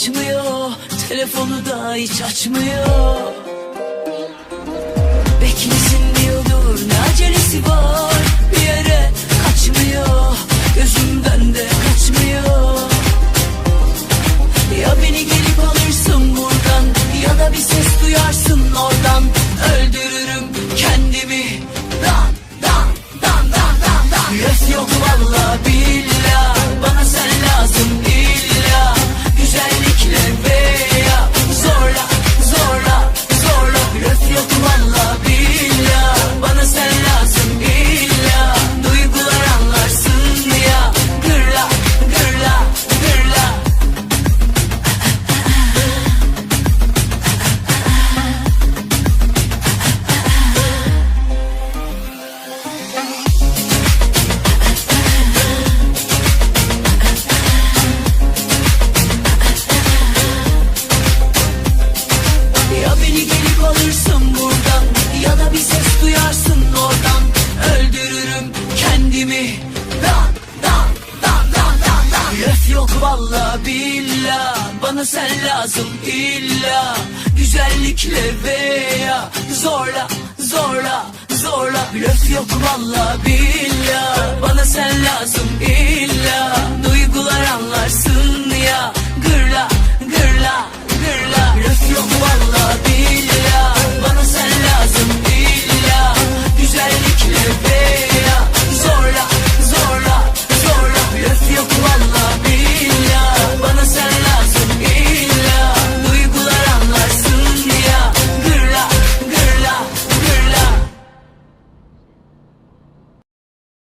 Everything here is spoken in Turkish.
açmıyor. Telefonu da hiç açmıyor. yok valla billa Bana sen lazım illa. Güzellikle veya zorla zorla zorla. Blöf yok valla billa Bana sen lazım illa.